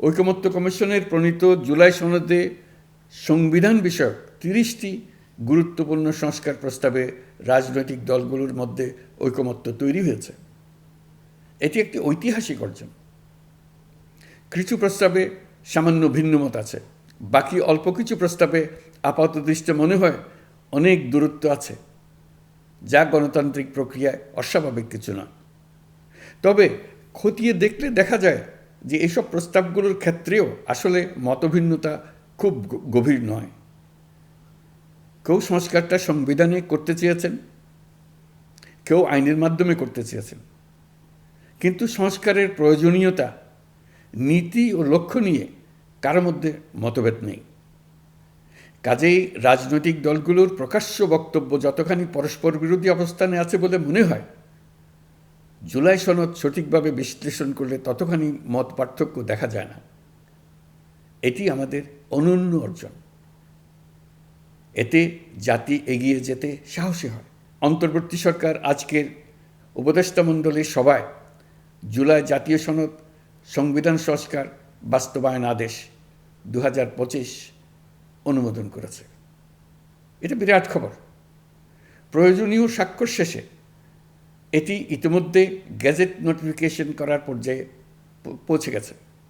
ঐকমত্য কমিশনের প্রণীত জুলাই সনদে সংবিধান বিষয়ক তিরিশটি গুরুত্বপূর্ণ সংস্কার প্রস্তাবে রাজনৈতিক দলগুলোর মধ্যে ঐকমত্য তৈরি হয়েছে। এটি একটি ঐতিহাসিক অর্জন। কিছু প্রস্তাবে সামান্য ভিন্নমত আছে, বাকি অল্প কিছু প্রস্তাবে আপাত দৃষ্টে মনে হয় অনেক দূরত্ব আছে, যা গণতান্ত্রিক প্রক্রিয়ায় অস্বাভাবিক কিছু না। তবে খতিয়ে দেখলে দেখা যায় যে এসব প্রস্তাবগুলোর ক্ষেত্রেও আসলে মতভিন্নতা খুব গভীর নয়। কেউ সংস্কারটা সংবিধানে করতে চেয়েছেন, কেউ আইনের মাধ্যমে করতে চেয়েছেন। কিন্তু সংস্কারের প্রয়োজনীয়তা, নীতি ও লক্ষ্য নিয়ে কারও মধ্যে মতভেদ নেই। কাজেই রাজনৈতিক দলগুলোর প্রকাশ্য বক্তব্য যতখানি পরস্পর বিরোধী অবস্থানে আছে বলে মনে হয় জুলাই সনদ সঠিকভাবে বিশ্লেষণ করলে ততখানি মত পার্থক্য দেখা যায় না। এটি আমাদের অনন্য অর্জন। এতে জাতি এগিয়ে যেতে সাহসী হয়। অন্তর্বর্তী সরকার আজকের উপদেষ্টা মণ্ডলীর সভায় জুলাই জাতীয় সনদ সংবিধান সংস্কার বাস্তবায়ন আদেশ দু হাজার পঁচিশ অনুমোদন করেছে। এটা বিরাট খবর। প্রয়োজনীয় স্বাক্ষর শেষে এটি ইতিমধ্যে গ্যাজেট নোটিফিকেশন করার পর্যায়ে পৌঁছে গেছে।